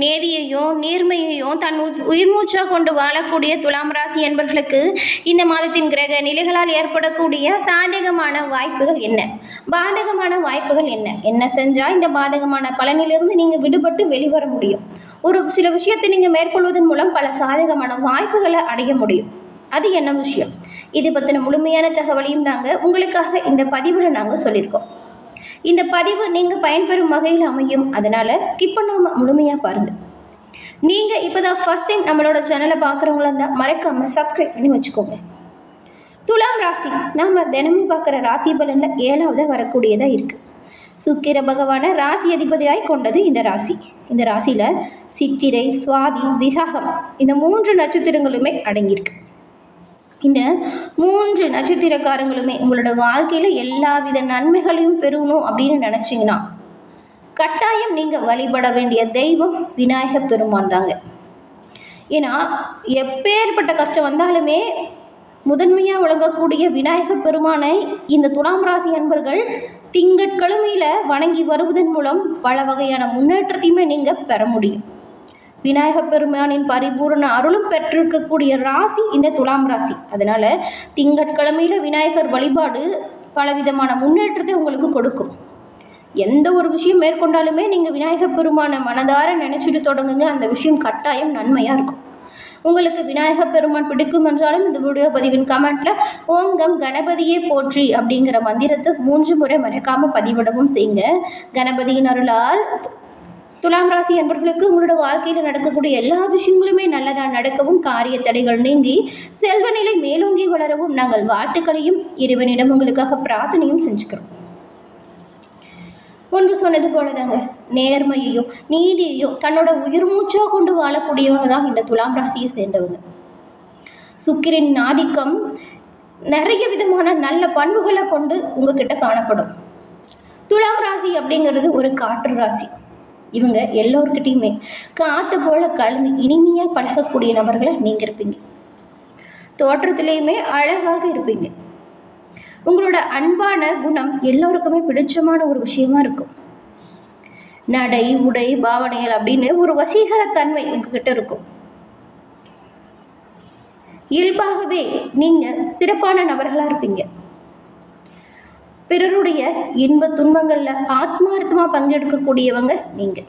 நேதியையும் நேர்மையையும் தன் உயிர் மூச்சாக கொண்டு வாழக்கூடிய துலாம் ராசி என்பவர்களுக்கு இந்த மாதத்தின் கிரக நிலைகளால் ஏற்படக்கூடிய சாதகமான வாய்ப்புகள் என்ன? பாதகமான வாய்ப்புகள் என்ன? என்ன செஞ்சால் இந்த பாதகமான பலனிலிருந்து நீங்கள் விடுபட்டு வெளிவர முடியும். ஒரு சில விஷயத்தை நீங்கள் மேற்கொள்வதன் மூலம் பல சாதகமான வாய்ப்புகளை அடைய முடியும். அது என்ன விஷயம்? இது பற்றின முழுமையான தகவலையும் நாங்கள் உங்களுக்காக இந்த பதிவில் நாங்கள் சொல்லியிருக்கோம். இந்த பதிவு நீங்கள் பயன்பெறும் வகையில் அமையும். அதனால் ஸ்கிப் பண்ணாமல் முழுமையாக பாருங்கள் நீங்கள் இப்போ தான் ஃபஸ்ட் டைம் நம்மளோட சேனலை பார்க்குறவங்களா இருந்தால் மறக்காமல் சப்ஸ்கிரைப் பண்ணி வச்சுக்கோங்க. துலாம் ராசி நாம் தினமும் பார்க்குற ராசி பலனில் ஏழாவதாக வரக்கூடியதாக இருக்குது சுக்கிர பகவானை ராசி அதிபதியாய் கொண்டது இந்த ராசி. இந்த ராசியில் சித்திரை சுவாதி விசாகம் இந்த மூன்று நட்சத்திரங்களுமே அடங்கியிருக்கு. இந்த மூன்று நட்சத்திரக்காரங்களுமே உங்களோட வாழ்க்கையில் எல்லா வித நன்மைகளையும் பெறணும் அப்படின்னு நினச்சிங்கன்னா கட்டாயம் நீங்கள் வழிபட வேண்டிய தெய்வம் விநாயகர் பெருமான் தாங்க. ஏன்னா எப்பேற்பட்ட கஷ்டம் வந்தாலுமே முதன்மையாக வழங்கக்கூடிய விநாயகப் பெருமானை இந்த துலாம் ராசி அன்பர்கள் திங்கட்கிழமையில் வணங்கி வருவதன் மூலம் பல வகையான முன்னேற்றத்தையுமே நீங்கள் பெற முடியும். விநாயக பெருமானின் பரிபூரண அருளும் பெற்றிருக்கக்கூடிய ராசி இந்த துலாம் ராசி. அதனால திங்கட்கிழமையில விநாயகர் வழிபாடு பலவிதமான முன்னேற்றத்தை உங்களுக்கு கொடுக்கும். எந்த ஒரு விஷயம் மேற்கொண்டாலுமே நீங்கள் விநாயகர் பெருமானை மனதார நினைச்சிட்டு தொடங்குங்க. அந்த விஷயம் கட்டாயம் நன்மையாக இருக்கும். உங்களுக்கு விநாயகர் பெருமான் பிடிக்கும் என்றாலும் இந்த வீடியோ பதிவின் கமெண்ட்ல ஓம் கம் கணபதியே போற்றி அப்படிங்கிற மந்திரத்தை மூன்று முறை மறக்காம பதிவிடவும் செய்யுங்க. கணபதியின் அருளால் துலாம் ராசி என்பவர்களுக்கு உங்களோட வாழ்க்கையில் நடக்கக்கூடிய எல்லா விஷயங்களுமே நல்லதாக நடக்கவும் காரிய தடைகள் நீங்கி செல்வநிலை மேலோங்கி வளரவும் நாங்கள் வாழ்த்துக்களையும் இறைவனிடம் உங்களுக்காக பிரார்த்தனையும் செஞ்சுக்கிறோம். முன்பு சொன்னது போலதாங்க நேர்மையையும் நீதியையும் தன்னோட உயிர் மூச்சா கொண்டு வாழக்கூடியவங்க தான் இந்த துலாம் ராசியை சேர்ந்தவங்க. சுக்கிரின் ஆதிக்கம் நிறைய விதமான நல்ல பண்புகளை கொண்டு உங்ககிட்ட காணப்படும். துலாம் ராசி அப்படிங்கிறது ஒரு காற்று ராசி. இவங்க எல்லோருக்கிட்டையுமே காற்று போல கலந்து இனிமையாக பழகக்கூடிய நபர்களை நீங்கள் இருப்பீங்க. தோற்றத்திலையுமே அழகாக இருப்பீங்க. உங்களோட அன்பான குணம் எல்லோருக்குமே பிடிச்சமான ஒரு விஷயமா இருக்கும். நடை உடை பாவனைகள் அப்படின்னு ஒரு வசீகரத்தன்மை உங்ககிட்ட இருக்கும். இயல்பாகவே நீங்கள் சிறப்பான நபர்களாக இருப்பீங்க. பிறருடைய இன்ப துன்பங்களில் ஆத்மார்த்தமாக பங்கெடுக்கக்கூடியவங்க நீங்கள்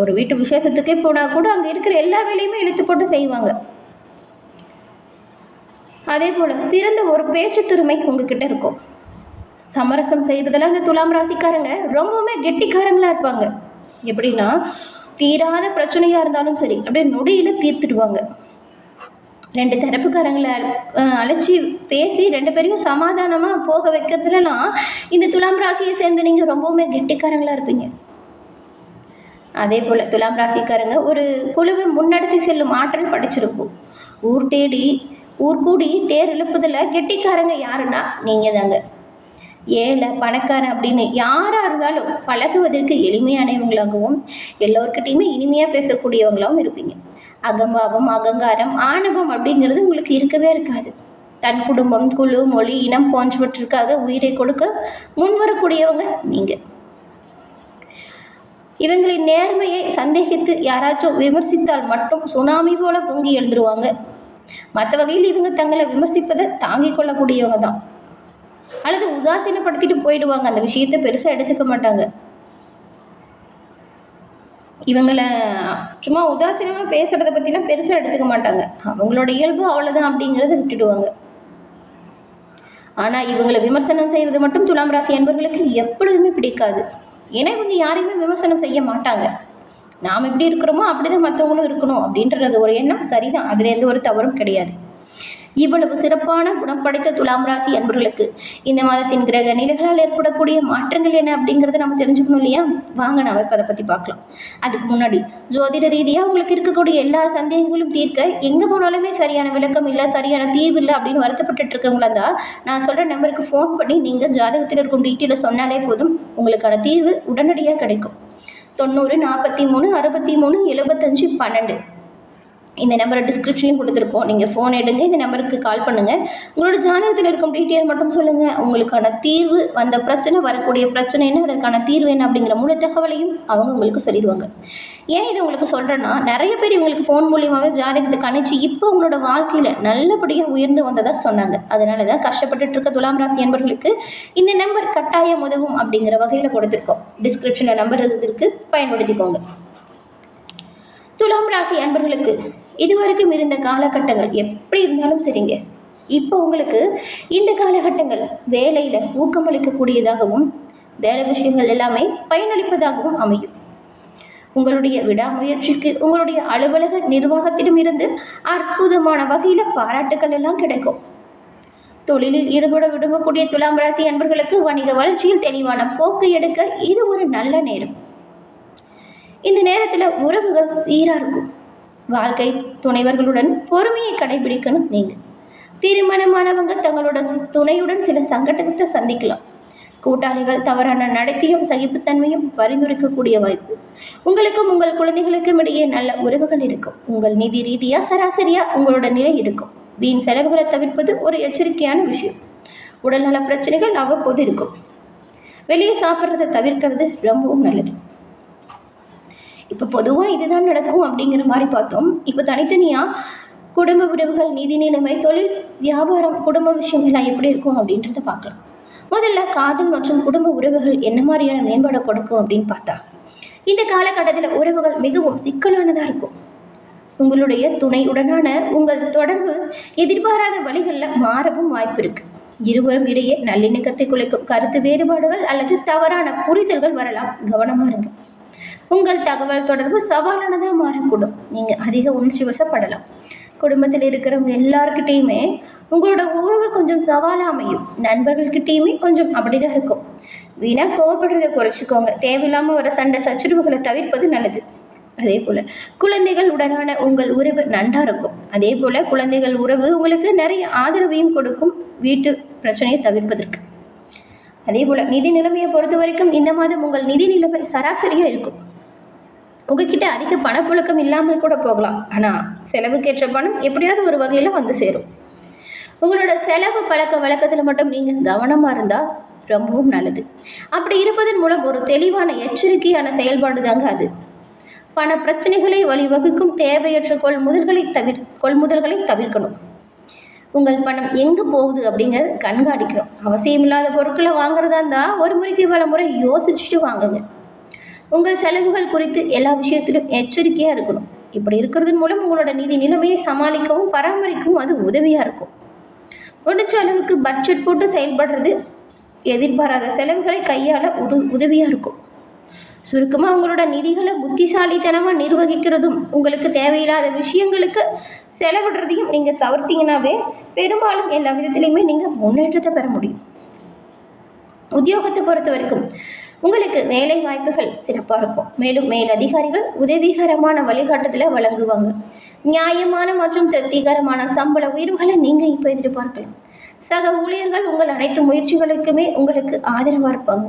ஒரு வீட்டு விசேஷத்துக்கே போனால் கூட அங்கே இருக்கிற எல்லா வேலையுமே எடுத்து போட்டு செய்வாங்க. அதே போல் சிறந்த ஒரு பேச்சு திறமை உங்ககிட்ட இருக்கும். சமரசம் செய்கிறதுல இந்த துலாம் ராசிக்காரங்க ரொம்பவுமே கெட்டிக்காரங்களாக இருப்பாங்க. எப்படின்னா தீராத பிரச்சனையாக இருந்தாலும் சரி அப்படியே நொடியில் தீர்த்துடுவாங்க. ரெண்டு தரப்புக்காரங்களை அழைச்சி பேசி ரெண்டு பேரையும் சமாதானமாக போக வைக்கிறதுலலாம் இந்த துலாம் ராசியை சேர்ந்து நீங்கள் ரொம்பவுமே கெட்டிக்காரங்களாக இருப்பீங்க. அதே போல் துலாம் ராசிக்காரங்க ஒரு குழுவை முன்னெடுத்து செல்லும் ஆற்றல் படைச்சிருக்கும். ஊர் தேடி ஊர் கூடி தேர் இழுப்பதில் கெட்டிக்காரங்க யாருன்னா நீங்கள் தாங்க ஏழை பணக்காரன் அப்படின்னு யாராக இருந்தாலும் பழகுவதற்கு எளிமையானவங்களாகவும் எல்லோருக்கிட்டையுமே இனிமையாக பேசக்கூடியவங்களாகவும் இருப்பீங்க. அகம்பாவம் அகங்காரம் ஆணவம் அப்படிங்கிறது உங்களுக்கு இருக்கவே இருக்காது. தன் குடும்பம் குழு மொழி இனம் போன்றவற்றிற்காக உயிரை கொடுக்க முன்வரக்கூடியவங்க நீங்கள் இவங்களின் நேர்மையை சந்தேகித்து யாராச்சும் விமர்சித்தால் மட்டும் சுனாமி போல பொங்கி எழுந்துருவாங்க. மற்ற வகையில் இவங்க தங்களை விமர்சிப்பதை தாங்கிக் கொள்ளக்கூடியவங்க தான். அல்லது உதாசீனப்படுத்திட்டு போயிடுவாங்க. அந்த விஷயத்தை பெருசாக எடுத்துக்க மாட்டாங்க. இவங்களை சும்மா உதாசீனமாக பேசுகிறத பற்றிலாம் பெருசாக எடுத்துக்க மாட்டாங்க. அவங்களோட இயல்பு அவ்வளோதான் அப்படிங்கிறத விட்டுடுவாங்க. ஆனால் இவங்களை விமர்சனம் செய்கிறது மட்டும் துலாம் ராசி என்பவர்களுக்கு எப்பொழுதுமே பிடிக்காது. ஏன்னா இவங்க யாரையுமே விமர்சனம் செய்ய மாட்டாங்க. நாம் எப்படி இருக்கிறோமோ அப்படிதான் மற்றவங்களும் இருக்கணும் அப்படின்றது ஒரு எண்ணம் சரிதான். அதில் எந்த ஒரு தவறும் கிடையாது. இவ்வளவு சிறப்பான குணம் படைத்த துலாம் ராசி அன்பர்களுக்கு இந்த மாதத்தின் கிரக நிலைகளால் ஏற்படக்கூடிய மாற்றங்கள் என்ன அப்படிங்கிறத நம்ம தெரிஞ்சுக்கணும் இல்லையா? வாங்க நாம இப்போ அதை பற்றி பார்க்கலாம். அதுக்கு முன்னாடி ஜோதிட ரீதியாக உங்களுக்கு இருக்கக்கூடிய எல்லா சந்தேகங்களும் தீர்க்க எங்கே போனாலுமே சரியான விளக்கம் இல்லை சரியான தீர்வு இல்லை அப்படின்னு வருத்தப்பட்டுட்டு இருக்கிறவங்களா இருந்தால் நான் சொல்கிற நம்பருக்கு ஃபோன் பண்ணி நீங்கள் ஜாதகத்தில் இருக்கும் டீட்டெயிலை சொன்னாலே போதும் உங்களுக்கான தீர்வு உடனடியாக கிடைக்கும். தொண்ணூறு நாற்பத்தி மூணு அறுபத்தி மூணு எழுபத்தஞ்சு பன்னெண்டு. இந்த நம்பரை டிஸ்கிரிப்ஷன்லையும் கொடுத்துருக்கோம். நீங்கள் ஃபோன் எடுங்க இந்த நம்பருக்கு கால் பண்ணுங்கள் உங்களோட ஜாதகத்தில் இருக்கும் டீட்டெயில் மட்டும் சொல்லுங்கள் உங்களுக்கான தீர்வு அந்த பிரச்சனை வரக்கூடிய பிரச்சனை என்ன அதற்கான தீர்வு என்ன அப்படிங்கிற முழு தகவலையும் அவங்க உங்களுக்கு சொல்லிடுவாங்க. ஏன் இதை உங்களுக்கு சொல்கிறேன்னா நிறைய பேர் இவங்களுக்கு ஃபோன் மூலியமாகவே ஜாதகத்தை கணிச்சு இப்போ உங்களோட வாழ்க்கையில் நல்லபடியாக உயர்ந்து வந்ததாக சொன்னாங்க. அதனால தான் கஷ்டப்பட்டுட்டு இருக்க துலாம் ராசி என்பர்களுக்கு இந்த நம்பர் கட்டாயம் உதவும் அப்படிங்கிற வகையில் கொடுத்துருக்கோம். டிஸ்கிரிப்ஷனில் நம்பர் இருக்கு பயன்படுத்திக்கோங்க. துலாம் ராசி அன்பர்களுக்கு இதுவரைக்கும் இருந்த காலகட்டங்கள் எப்படி இருந்தாலும் சரிங்க. இப்போ உங்களுக்கு இந்த காலகட்டங்கள் வேலையில் ஊக்கமளிக்கக்கூடியதாகவும் வேலை விஷயங்கள் எல்லாமே பயனளிப்பதாகவும் அமையும். உங்களுடைய விடாமுயற்சிக்கு உங்களுடைய அலுவலக நிர்வாகத்திடம் இருந்து அற்புதமான வகையில் பாராட்டுக்கள் எல்லாம் கிடைக்கும். தொழிலில் ஈடுபட விரும்பக்கூடிய துலாம் ராசி அன்பர்களுக்கு வணிக வளர்ச்சியில் தெளிவான போக்கு எடுக்க இது ஒரு நல்ல நேரம். இந்த நேரத்தில் உறவுகள் சீராக இருக்கும். வாழ்க்கை துணைவர்களுடன் பொறுமையை கடைபிடிக்கணும் நீங்கள் திருமணமானவங்க தங்களோட துணையுடன் சில சங்கடத்தை சந்திக்கலாம். கூட்டாளிகள் தவறான நடத்தையும் சகிப்புத்தன்மையும் பரிந்துரைக்கக்கூடிய வாய்ப்பு. உங்களுக்கும் உங்கள் குழந்தைகளுக்கும் இடையே நல்ல உறவுகள் இருக்கும். உங்கள் நிதி ரீதியாக சராசரியாக உங்களோட நிலை இருக்கும். வீண் செலவுகளை தவிர்ப்பது ஒரு எச்சரிக்கையான விஷயம். உடல்நல பிரச்சனைகள் அவ்வப்போது இருக்கும். வெளியே சாப்பிட்றதை தவிர்க்கிறது ரொம்பவும் நல்லது. இப்போ பொதுவாக இதுதான் நடக்கும் அப்படிங்கிற மாதிரி பார்த்தோம். இப்போ தனித்தனியாக குடும்ப உறவுகள் நிதி நிலைமை தொழில் வியாபாரம் குடும்ப விஷயம் எல்லாம் எப்படி இருக்கும் அப்படின்றத பார்க்கலாம். முதல்ல காதல் மற்றும் குடும்ப உறவுகள் என்ன மாதிரியான மேம்பாடை கொடுக்கும் அப்படின்னு பார்த்தா இந்த காலகட்டத்தில் உறவுகள் மிகவும் சிக்கலானதாக இருக்கும். உங்களுடைய துணையுடனான உங்கள் தொடர்பு எதிர்பாராத வழிகளில் மாறவும் வாய்ப்பு இருக்கு. இருவரும் இடையே நல்லிணக்கத்தை குலைக்கும் கருத்து வேறுபாடுகள் அல்லது தவறான புரிதல்கள் வரலாம். கவனமா இருங்க. உங்கள் தகவல் தொடர்பு சவாலானதாக மாறக்கூடும். நீங்கள் அதிக உணர்ச்சி வசப்படலாம். குடும்பத்தில் இருக்கிறவங்க எல்லாருக்கிட்டேயுமே உங்களோட உறவு கொஞ்சம் சவாலாக அமையும். நண்பர்கள்கிட்டேயுமே கொஞ்சம் அப்படிதான் இருக்கும். வீணாக கோவப்படுறதை குறைச்சிக்கோங்க. தேவையில்லாமல் வர சண்டை சச்சுரவுகளை தவிர்ப்பது நல்லது. அதே போல் குழந்தைகள் உடனான உங்கள் உறவு நன்றாக இருக்கும். அதே போல் குழந்தைகள் உறவு உங்களுக்கு நிறைய ஆதரவையும் கொடுக்கும். வீட்டு பிரச்சனையை தவிர்ப்பதற்கு. அதே போல் நிதி நிலைமையை பொறுத்த வரைக்கும் இந்த மாதம் உங்கள் நிதி நிலைமை சராசரியாக இருக்கும். உங்ககிட்ட அதிக பணப்புழக்கம் இல்லாமல் கூட போகலாம். ஆனால் செலவுக்கேற்ற பணம் எப்படியாவது ஒரு வகையில் வந்து சேரும். உங்களோட செலவு பழக்க வழக்கத்தில் மட்டும் நீங்கள் கவனமாக இருந்தால் ரொம்பவும் நல்லது. அப்படி இருப்பதன் மூலம் ஒரு தெளிவான எச்சரிக்கையான செயல்பாடு தாங்க அது. பண பிரச்சனைகளை வழிவகுக்கும் தேவையற்ற கொள்முதல்களை தவிர் கொள்முதல்களை தவிர்க்கணும். உங்கள் பணம் எங்கே போகுது அப்படிங்கிறத கண்காணிக்கணும். அவசியமில்லாத பொருட்களை வாங்குறதா இருந்தால் ஒரு முறைக்கு பல முறை யோசிச்சுட்டு வாங்குங்க. உங்கள் செலவுகள் குறித்து எல்லா விஷயத்திலும் எச்சரிக்கையாக இருக்கணும். இப்படி இருக்கிறதன் மூலம் உங்களோட நிதி நிலைமையை சமாளிக்கவும் பராமரிக்கவும் அது உதவியாக இருக்கும். முடிஞ்ச அளவுக்கு பட்ஜெட் போட்டு செயல்படுறது எதிர்பாராத செலவுகளை கையாள உடு உதவியாக இருக்கும். சுருக்கமாக உங்களோட நிதிகளை புத்திசாலித்தனமாக நிர்வகிக்கிறதும் உங்களுக்கு தேவையில்லாத விஷயங்களுக்கு செலவிடுறதையும் நீங்கள் தவிர்த்தீங்கன்னாவே பெரும்பாலும் எல்லா விதத்துலேயுமே நீங்கள் முன்னேற்றத்தை பெற முடியும். உத்தியோகத்தை பொறுத்த வரைக்கும் உங்களுக்கு வேலை வாய்ப்புகள் சிறப்பாக இருக்கும். மேலும் மேல் அதிகாரிகள் உதவிகரமான வழிகாட்டுதலை வழங்குவாங்க. நியாயமான மற்றும் திருப்திகரமான சம்பள உயர்வுகளை நீங்கள் இப்போ எதிர்பார்க்கலாம். சக ஊழியர்கள் உங்கள் அனைத்து முயற்சிகளுக்குமே உங்களுக்கு ஆதரவாக இருப்பாங்க.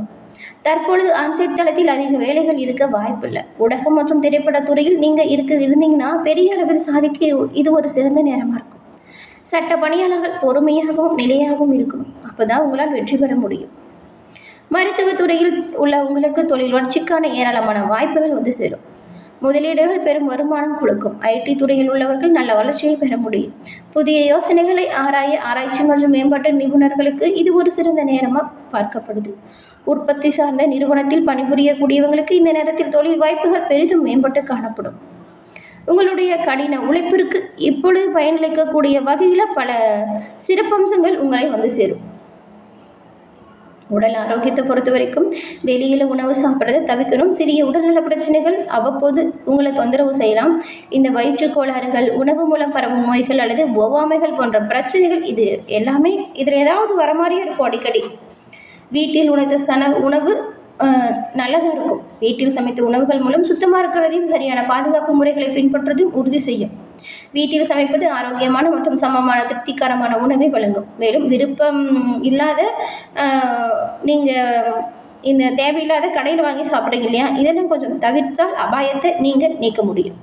தற்பொழுது ஆன்சைட் தளத்தில் அதிக வேலைகள் இருக்க வாய்ப்பில்லை. ஊடகம் மற்றும் திரைப்படத்துறையில் நீங்கள் இருக்க இருந்தீங்கன்னா பெரிய அளவில் சாதிக்க இது ஒரு சிறந்த நேரமாக இருக்கும். சட்ட பணியாளர்கள் பொறுமையாகவும் நிலையாகவும் இருக்கணும். அப்போ தான் உங்களால் வெற்றி பெற முடியும். மருத்துவத் துறையில் உள்ள உங்களுக்கு தொழில் வளர்ச்சிக்கான ஏராளமான வாய்ப்புகள் வந்து சேரும். முதலீடுகள் பெரும் வருமானம் கொடுக்கும். ஐடி துறையில் உள்ளவர்கள் நல்ல வளர்ச்சியை பெற முடியும். புதிய யோசனைகளை ஆராய ஆராய்ச்சி மற்றும் மேம்பாட்டு நிபுணர்களுக்கு இது ஒரு சிறந்த நேரமாக பார்க்கப்படுது. உற்பத்தி சார்ந்த நிறுவனத்தில் பணிபுரியக்கூடியவங்களுக்கு இந்த நேரத்தில் தொழில் வாய்ப்புகள் பெரிதும் மேம்பட்டு காணப்படும். உங்களுடைய கடின உழைப்பிற்கு இப்பொழுது பயனளிக்கக்கூடிய வகையில் பல சிறப்பம்சங்கள் உங்களை வந்து சேரும். உடல் ஆரோக்கியத்தை பொறுத்த வரைக்கும் வெளியில் உணவு சாப்பிட்றத தவிர்க்கணும். சிறிய உடல்நல பிரச்சனைகள் அவ்வப்போது உங்களை தொந்தரவு செய்யலாம். இந்த வயிற்றுக் கோளாறுகள் உணவு மூலம் பரவும் நோய்கள் அல்லது ஒவ்வாமைகள் போன்ற பிரச்சனைகள் இது எல்லாமே இதில் ஏதாவது வர மாதிரியே இருக்கும் அடிக்கடி. வீட்டில் உணர்த்த சன உணவு நல்லதாக இருக்கும். வீட்டில் சமைத்த உணவுகள் மூலம் சுத்தமாக இருக்கிறதையும் சரியான பாதுகாப்பு முறைகளை பின்பற்றதையும் உறுதி செய்யும். வீட்டில் சமைப்பது ஆரோக்கியமான மற்றும் சமமான திருப்திகரமான உணவை வழங்கும். மேலும் விருப்பம் இல்லாத நீங்கள் இந்த தேவையில்லாத கடையில் வாங்கி சாப்பிட்றீங்க இல்லையா? இதெல்லாம் கொஞ்சம் தவிர்த்தால் அபாயத்தை நீங்கள் நீக்க முடியும்.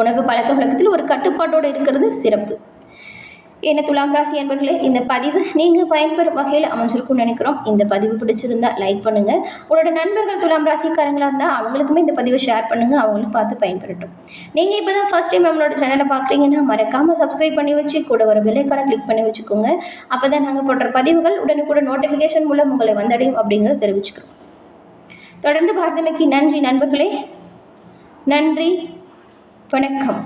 உணவு பழக்க வழக்கத்தில் ஒரு கட்டுப்பாட்டோடு இருக்கிறது சிறப்பு. என்ன துலாம் ராசி அன்பர்களே இந்த பதிவு நீங்கள் பயன்பெறும் வகையில் அமைஞ்சிருக்கும்னு நினைக்கிறோம். இந்த பதிவு பிடிச்சிருந்தா லைக் பண்ணுங்கள் உங்களோட நண்பர்கள் துலாம் ராசிக்காரங்களாக இருந்தால் அவங்களுக்குமே இந்த பதிவை ஷேர் பண்ணுங்கள் அவங்களும் பார்த்து பயன்பெறட்டும். நீங்கள் இப்போ தான் ஃபஸ்ட் டைம் நம்மளோட சேனலை பார்க்குறீங்கன்னா மறக்காமல் சப்ஸ்கிரைப் பண்ணி வச்சு கூட ஒரு விலைக்கான கிளிக் பண்ணி வச்சுக்கோங்க. அப்போ தான் நாங்கள் போடுற பதிவுகள் உடனுக்குடன் நோட்டிஃபிகேஷன் மூலம் உங்களை வந்தடையும் அப்படிங்கிறத தெரிவிச்சுக்கிறோம். தொடர்ந்து பார்த்தமைக்கு நன்றி நண்பர்களே. நன்றி. வணக்கம்.